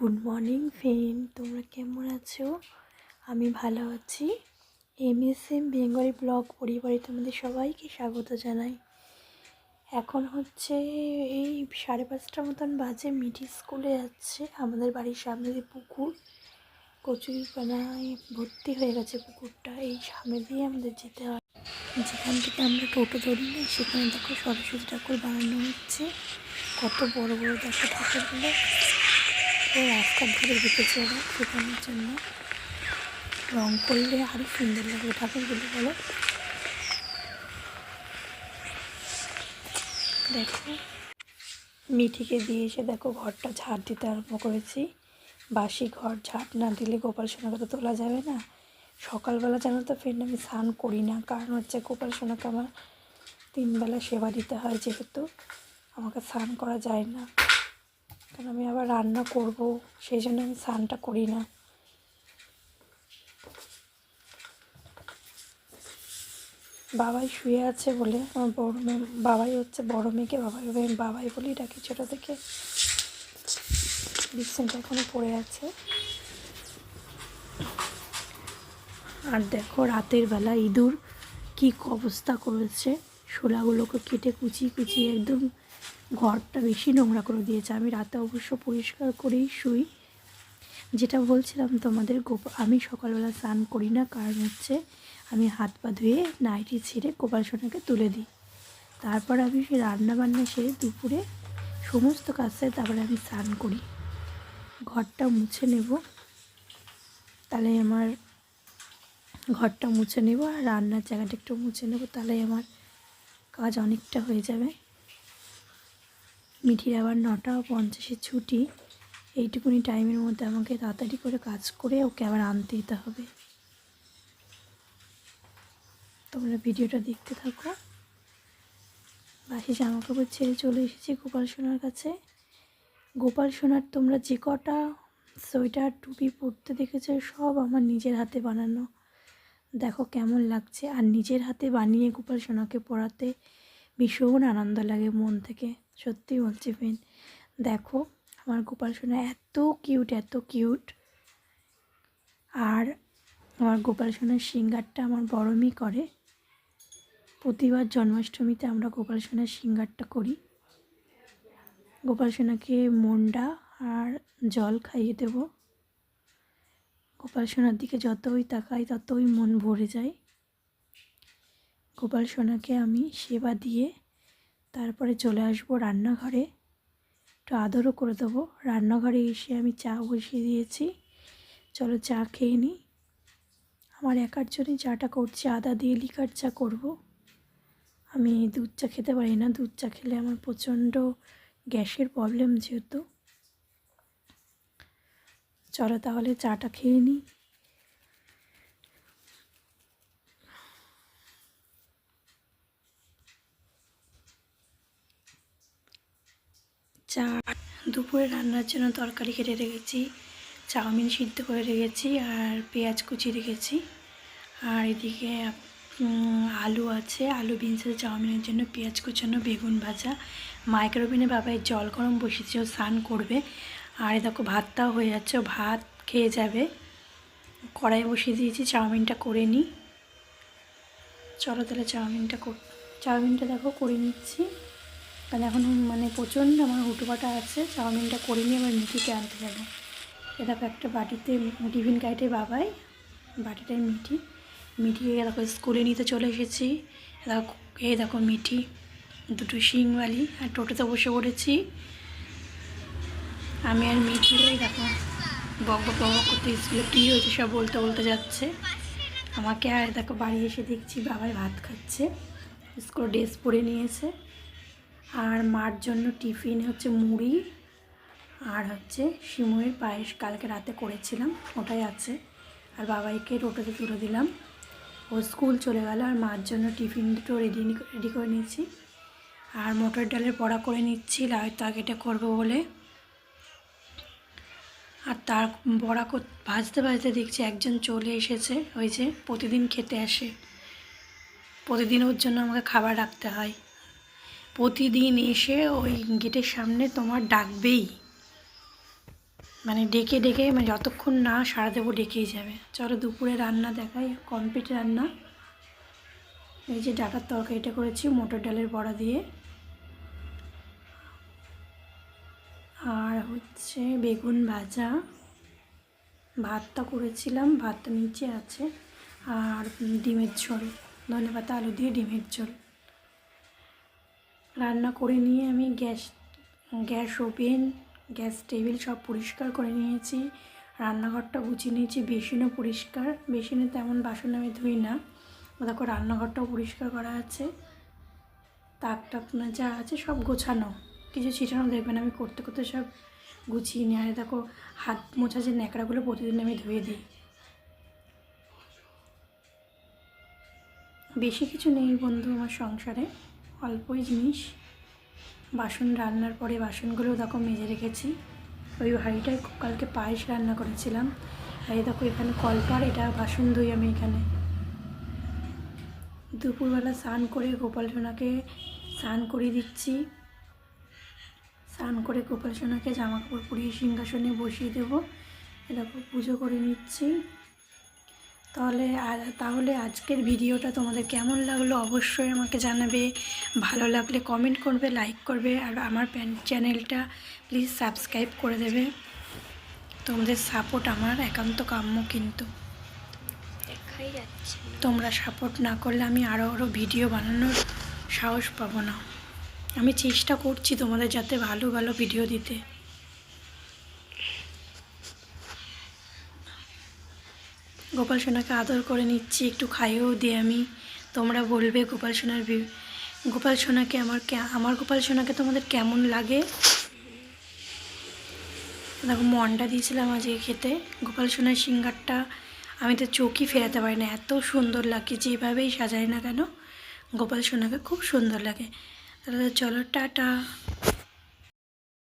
Good morning friend তোমরা কেমন আছো? আমি ভালো আছি। M S M Bengali blog পরিবারে তোমাদের সবাইকে স্বাগত জানাই। এখন হচ্ছে এই সাড়ে পাঁচটার মতন বাজে মিঠি স্কুলে যাচ্ছে আমাদের বাড়ির সামনে যে পুকুর। কচুরিপানায় ভর্তি হয়ে গেছে পুকুরটা। এই সামনে দিয়ে আমাদের যেতে হয়। যেখান থেকে আমরা টোটো ধরি না, সেখানে দেখো সরস্বতী ঠাকুর বানানো হচ্ছে। কত বড় বড় দেখো ঠাকুরগুলো। ও রাস্তা ধরে রেখেছে ওরা শেখানোর জন্য। রং করলে আরও সুন্দর লাগবে ঠাকুরগুলো বলো দেখো, মিঠিকে দিয়ে এসে দেখো ঘরটা ঝাড় দিতে আরম্ভ করেছি। বাসি ঘর ঝাড় না দিলে গোপাল সোনাকে তো তোলা যাবে না। সকালবেলা জানো তো ফ্রেন্ড আমি স্নান করি না। কারণ হচ্ছে গোপাল সোনাকে আমার তিনবেলা সেবা দিতে হয় যেহেতু, আমাকে স্নান করা যায় না। কারণ আমি আবার রান্না করব, সেই জন্য আমি স্নানটা করি না। বাবাই শুয়ে আছে বলে আমার বড় মেয়ে, বাবাই হচ্ছে বড় মেয়েকে বাবাই বাবাই বলেই ডাকি ছোটো থেকে। বিছানাটা এখনও পড়ে আছে। আর দেখো রাতের বেলা ইঁদুর কী অবস্থা করেছে। শোলাগুলোকে কেটে কুচিয়ে কুচিয়ে একদম ঘরটা বেশি নোংরা করে দিয়েছে। আমি রাতে অবশ্য পরিষ্কার করেই শুই। যেটা বলছিলাম তোমাদের গোপ আমি সকালবেলা স্নান করি না, কারণ হচ্ছে আমি হাত পা ধুয়ে নাইটি ছেড়ে গোপাল সোনাকে তুলে দিই। তারপর আমি সেই রান্না বান্না সেরে দুপুরে সমস্ত কাজ তারপরে আমি স্নান করি। ঘরটা মুছে নেব। তাহলে আমার ঘরটা মুছে নেব আর রান্নার জায়গাটা একটু মুছে নেব, তাহলে আমার কাজ অনেকটা হয়ে যাবে। মিঠির আবার নটা পঞ্চাশের ছুটি। এইটুকুনি টাইমের মধ্যে আমাকে তাড়াতাড়ি করে কাজ করে ওকে আবার আনতে দিতে হবে। তোমরা ভিডিওটা দেখতে থাকো। বাসি জামা কাপড় ছেড়ে চলে এসেছি গোপাল সোনার কাছে। গোপাল সোনার তোমরা যে কটা সোয়েটার, টুপি পরতে দেখেছ, সব আমার নিজের হাতে বানানো। দেখো কেমন লাগছে। আর নিজের হাতে বানিয়ে গোপাল সোনাকে পরাতে ভীষণ আনন্দ লাগে মন থেকে। সত্যি বলছি ফ্রেন্ড দেখো, আমার গোপাল সোনা এত কিউট এত কিউট আর আমার গোপাল সোনার সিঙ্গারটা আমার বড় মেয়ে করে। প্রতিবার জন্মাষ্টমীতে আমরা গোপাল সোনার সিঙ্গারটা করি। গোপাল সোনাকে মন্ডা আর জল খাইয়ে দেব। গোপাল সোনার দিকে যতই তাকাই, ততই মন ভরে যায়। গোপাল সোনাকে আমি সেবা দিয়ে তারপরে চলে আসব রান্নাঘরে। একটু আদরও করে দেবো। রান্নাঘরে এসে আমি চা বসিয়ে দিয়েছি। চলো চা খেয়ে নিই। আমার একার জন্যই চাটা করছি, আদা দিয়ে লিকার চা করব। আমি দুধ চা খেতে পারি না। দুধ চা খেলে আমার প্রচণ্ড গ্যাসের প্রবলেম যেহেতু। চলো তাহলে চাটা খেয়ে নিই। চা দুপুরে রান্নার জন্য তরকারি কেটে রেখেছি, চাউমিন সিদ্ধ করে রেখেছি আর পেঁয়াজ কুচি রেখেছি। আর এদিকে আলু আছে, আলু বিনসের চাউমিনের জন্য পেঁয়াজ কুচানো, বেগুন ভাজা। মাইক্রোওভেনে বাবাই জল গরম বসেছে ও স্নান করবে। আর দেখো, ভাতটাও হয়ে যাচ্ছে ভাত খেয়ে যাবে। কড়াই বসিয়ে দিয়েছি, চাউমিনটা করে নিই। চলো তাহলে চাউমিনটা চাউমিনটা দেখো, করে নিচ্ছি। কারণ এখন মানে প্রচণ্ড আমার হুটোপাটা আছে, চাউমিনটা করে নিয়ে আমার মিঠিকে আনতে যাব। এ দেখো একটা বাটিতে টিফিন কাইটে বাবাই, বাটিটাই মিঠি। মিঠিকে দেখো স্কুলে নিতে চলে এসেছি। এই দেখো মিঠি, দুটো শিংবালি, আর টোটোতে বসে পড়েছি। আমি আর মিঠি এই দেখো বক বক বক করতে স্কুলে কী হয়েছে সব বলতে বলতে যাচ্ছে। আমাকে আর দেখো বাড়ি এসে দেখছি, বাবাই ভাত খাচ্ছে। স্কুলে ড্রেস পরে নিয়েছে। আর মার জন্য টিফিন হচ্ছে মুড়ি আর হচ্ছে শিমুয়ের পায়েস কালকে রাতে করেছিলাম, ওটাই আছে। আর বাবাইকে টোটোতে তুলে দিলাম। ও স্কুল চলে গেল আর মার জন্য টিফিন দুটো রেডি রেডি করে নিয়েছি। আর মটর ডালের বড়া করে নিচ্ছি লাউ তরকারিটা করব বলে। আর তার বড়া ভাজতে ভাজতে দেখছি একজন চলে এসেছে, ওই যে প্রতিদিন খেতে আসে। প্রতিদিন ওর জন্য আমাকে খাবার রাখতে হয়। প্রতিদিন এসে ওই গেটের সামনে তোমার ডাকবেই। মানে ডেকে ডেকে মানে যতক্ষণ না সারা দেবো ডেকেই যাবে। চলো দুপুরে রান্না দেখাই, কমপ্লিট রান্না। এই যে ডাটার তরকারিটা করেছি, মোটর ডালের বড়া দিয়ে। আর হচ্ছে বেগুন ভাজা। ভাতটা করেছিলাম, ভাতটা নিচে আছে। আর ডিমের ঝোল ধনে পাতা আলু দিয়ে ডিমের ঝোল। রান্না করে নিয়ে আমি gas gas oven, gas table সব পরিষ্কার করে নিয়েছি। রান্নাঘরটা গুছিয়ে নিয়েছি, বেসিনও পরিষ্কার। বেসিনে তেমন বাসন আমি ধুই না। দেখো, রান্নাঘরটাও পরিষ্কার করা আছে। তাক টাক না যা আছে সব গোছানো। কিছু ছিটানো দেখবেন আমি করতে করতে সব গুছিয়ে নিই। আর দেখো, হাত মোছা যে ন্যাকড়াগুলো প্রতিদিন আমি ধুয়ে দিই। বেশি কিছু নেই বন্ধু আমার সংসারে। অল্পই জিনিস। বাসন রান্নার পরে বাসনগুলো দেখো মেজে রেখেছি। ওই হাঁড়িটায় কালকে পায়েস রান্না করেছিলাম। আর দেখো এখানে কলপার, এটা বাসন ধুই আমি এখানে। দুপুরবেলা স্নান করে গোপাল সোনাকে স্নান করিয়ে দিচ্ছি। স্নান করে গোপাল সোনাকে জামা কাপড় পরিয়ে সিংহাসনে বসিয়ে দেবো। এরকম পুজো করে নিচ্ছি। তাহলে তাহলে আজকের ভিডিওটা তোমাদের কেমন লাগল অবশ্যই আমাকে জানাবে। ভালো লাগলে কমেন্ট করবে লাইক করবে আর আমার প্যান চ্যানেলটা প্লিজ সাবস্ক্রাইব করে দেবে। তোমাদের সাপোর্ট আমার একান্ত কাম্য কিন্তু। তোমরা সাপোর্ট না করলে আমি আরও আরও ভিডিও বানানোর সাহস পাবো না। আমি চেষ্টা করছি তোমাদের যাতে ভালো ভালো ভিডিও দিতে। গোপাল সোনাকে আদর করে নিচ্ছি, একটু খাইয়েও দিই আমি। তোমরা বলবে গোপাল সোনার গোপাল সোনাকে আমার আমার গোপাল সোনাকে তোমাদের কেমন লাগে? দেখো মনটা দিয়েছিলাম আজকে খেতে। গোপাল সোনার সিঙ্গারটা আমি তো চোখই ফেরাতে পারি না। এত সুন্দর লাগে, যেভাবেই সাজাই না কেন, গোপাল সোনাকে খুব সুন্দর লাগে। তাহলে চলো, টাটা।